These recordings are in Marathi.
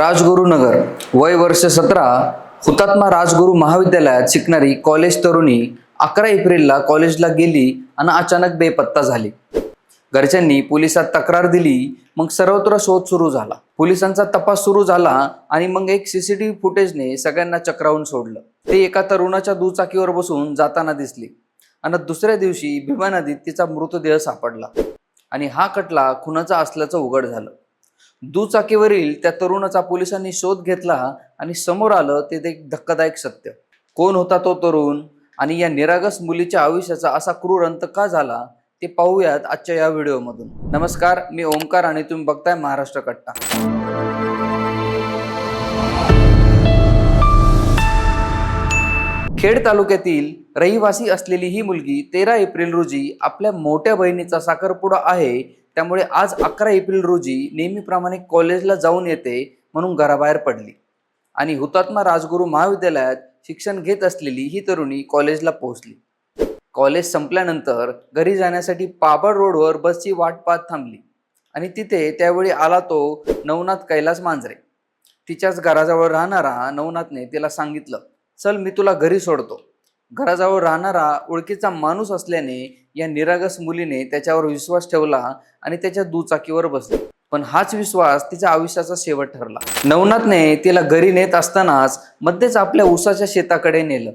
राजगुरुनगर वय वर्ष सतरा हुतात्मा राजगुरू महाविद्यालयात शिकणारी कॉलेज तरुणी अकरा एप्रिलला कॉलेजला गेली आणि अचानक बेपत्ता झाली. घरच्यांनी पोलिसात तक्रार दिली मग सर्वत्र शोध सुरू झाला. पोलिसांचा तपास सुरू झाला आणि मग एक सीसीटीव्ही फुटेजने सगळ्यांना चक्रावून सोडलं. ते एका तरुणाच्या दुचाकीवर बसून जाताना दिसली आणि दुसऱ्या दिवशी भीमा नदीत तिचा मृतदेह सापडला आणि हा खटला खुनाचा असल्याचं उघड झालं. दुचाकीवरील त्या तरुणाचा पोलिसांनी शोध घेतला आणि समोर आलं ते एक धक्कादायक सत्य. कोण होता तो तरुण? आणि या निरागस मुलीच्या आयुष्याचा असा क्रूर अंत का झाला? ते पाहूयात आजच्या या व्हिडिओमधून. नमस्कार मी ओमकार आणि तुम्ही बघताय महाराष्ट्र कट्टा. खेड तालुक्यातील रहिवासी असलेली ही मुलगी तेरा एप्रिल रोजी आपल्या मोठ्या बहिणीचा साखरपुडा आहे त्यामुळे आज अकरा एप्रिल रोजी नेहमीप्रमाणे कॉलेजला जाऊन येते म्हणून घराबाहेर पडली. आणि हुतात्मा राजगुरू महाविद्यालयात शिक्षण घेत असलेली ही तरुणी कॉलेजला पोहोचली. कॉलेज संपल्यानंतर घरी जाण्यासाठी पाबळ रोडवर बसची वाट पाहत थांबली. आणि तिथे त्यावेळी आला तो नवनाथ कैलास मांजरे. तिच्याच घराजवळ राहणारा नवनाथने तिला सांगितलं चल मी तुला घरी सोडतो. घराजवळ राहणारा ओळखीचा माणूस असल्याने या निरागस मुलीने त्याच्यावर विश्वास ठेवला आणि त्याच्या दुचाकीवर बसली. पण हाच विश्वास तिच्या आयुष्याचा शेवट ठरला. नवनाथने तिला घरी नेत असतानाच मध्येच आपल्या उसाच्या शेताकडे नेलं.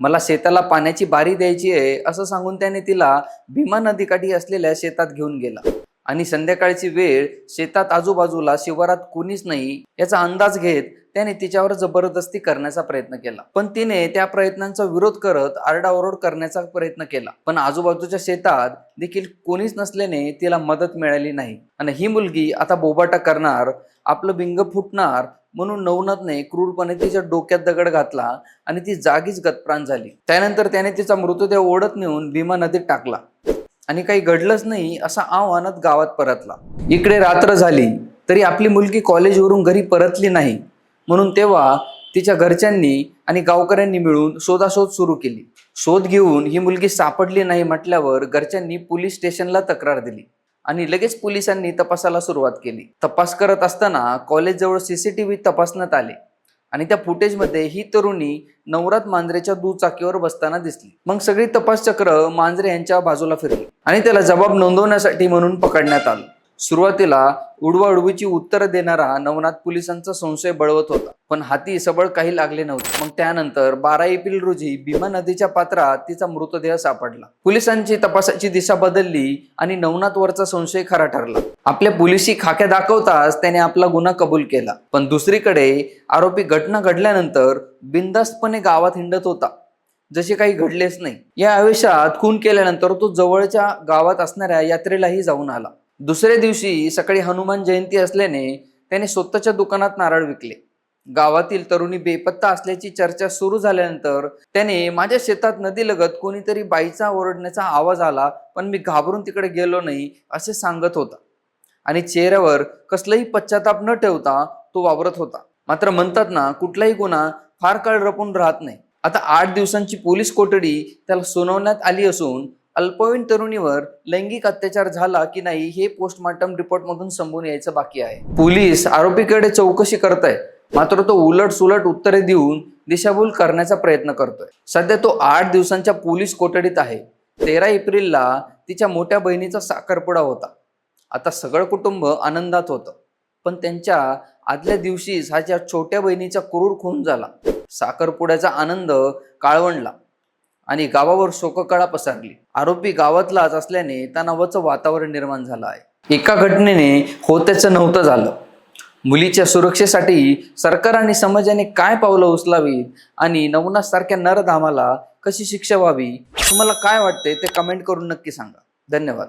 मला शेताला पाण्याची बारी द्यायची आहे असं सांगून त्याने तिला भीमा नदीकाठी असलेल्या शेतात घेऊन गेला. आणि संध्याकाळची वेळ शेतात आजूबाजूला शिवारात कोणीच नाही याचा अंदाज घेत त्याने तिच्यावर जबरदस्ती करण्याचा प्रयत्न केला. पण तिने त्या प्रयत्नांचा विरोध करत आरडाओरड करण्याचा प्रयत्न केला. पण आजूबाजूच्या शेतात देखील कोणीच नसल्याने तिला मदत मिळाली नाही. आणि ही मुलगी आता बोबाटा करणार आपलं बिंग फुटणार म्हणून नवनाथने क्रूरपणे तिच्या डोक्यात दगड घातला आणि ती जागीच गतप्राण झाली. त्यानंतर त्याने तिचा मृतदेह ओढत नेऊन भीमा नदीत टाकला. आणि काही घडलंच नाही असा आव्हानात गावात परतला. इकडे रात्र झाली तरी आपली मुलगी कॉलेजवरून घरी परतली नाही. म्हणून तेव्हा तिच्या घरच्यांनी आणि गावकऱ्यांनी मिळून शोधाशोध सुरू केली. शोध घेऊन ही मुलगी सापडली नाही म्हटल्यावर घरच्यांनी पोलीस स्टेशनला तक्रार दिली आणि लगेच पोलिसांनी तपासाला सुरुवात केली. तपास करत असताना कॉलेजजवळ सीसीटीव्ही तपासण्यात आले. आणि त्या फुटेजमध्ये ही तरुणी नवरात मांजरेच्या दुचाकीवर बसताना दिसली. मग सगळी तपास चक्र मांजरे यांच्या बाजूला फिरली आणि त्याला जबाब नोंदवण्यासाठी म्हणून पकडण्यात आलं. सुरुवातीला उडवाउडवीची उत्तरं देणारा नवनाथ पोलिसांचा संशय बळवत होता. पण हाती सबळ काही लागले नव्हते. मग त्यानंतर बारा एप्रिल रोजी भीमा नदीच्या पात्रात तिचा मृतदेह सापडला. पोलिसांची तपासाची दिशा बदलली आणि नवनाथ वरचा संशय खरा ठरला. आपल्या पोलिसी खाक्या दाखवताच त्याने आपला गुन्हा कबूल केला. पण दुसरीकडे आरोपी घटना घडल्यानंतर बिंदास्तपणे गावात हिंडत होता. जसे काही घडलेच नाही. या आयुष्यात खून केल्यानंतर तो जवळच्या गावात असणाऱ्या यात्रेलाही जाऊन आला. दुसऱ्या दिवशी सकाळी हनुमान जयंती असल्याने त्याने स्वतःच्या दुकानात नारळ विकले. गावातील तरुणी बेपत्ता असल्याची चर्चा सुरू झाल्यानंतर त्याने माझ्या शेतात नदीलगत कोणीतरी बाईचा ओरडण्याचा आवाज आला पण मी घाबरून तिकडे गेलो नाही असे सांगत होता. आणि चेहऱ्यावर कसलाही पश्चाताप न ठेवता तो वावरत होता. मात्र म्हणतात ना कुठलाही गुन्हा फार काळ रपून राहत नाही. आता आठ दिवसांची पोलीस कोठडी त्याला सुनावण्यात आली असून अल्पवयीन तरुणीवर लैंगिक अत्याचार झाला की नाही हे पोस्टमॉर्टम रिपोर्ट मधून समोर यायचं बाकी आहे. पोलीस आरोपीकडे चौकशी करताय मात्र तो उलट सुलट उत्तरे देऊन दिशाभूल करण्याचा प्रयत्न करतोय. सध्या तो आठ दिवसांच्या पोलीस कोठडीत आहे. तेरा एप्रिलला तिच्या मोठ्या बहिणीचा साखरपुडा होता. आता सगळं कुटुंब आनंदात होतं. पण त्यांच्या आदल्या दिवशीच ह्याच्या छोट्या बहिणीचा क्रूर खून झाला साखरपुड्याचा आनंद काळवणला आणि गावावर शोककळा पसरली. आरोपी गावातलाच असल्याने तणावाचं वातावरण निर्माण झालं आहे. एका घटनेने होत्याचं नव्हतं झालं. मुलीच्या सुरक्षेसाठी सरकार आणि समाजाने काय पावलं उचलावीत? आणि नवनाथ सारख्या नरधामाला कशी शिक्षा व्हावी? तुम्हाला काय वाटते ते कमेंट करून नक्की सांगा. धन्यवाद.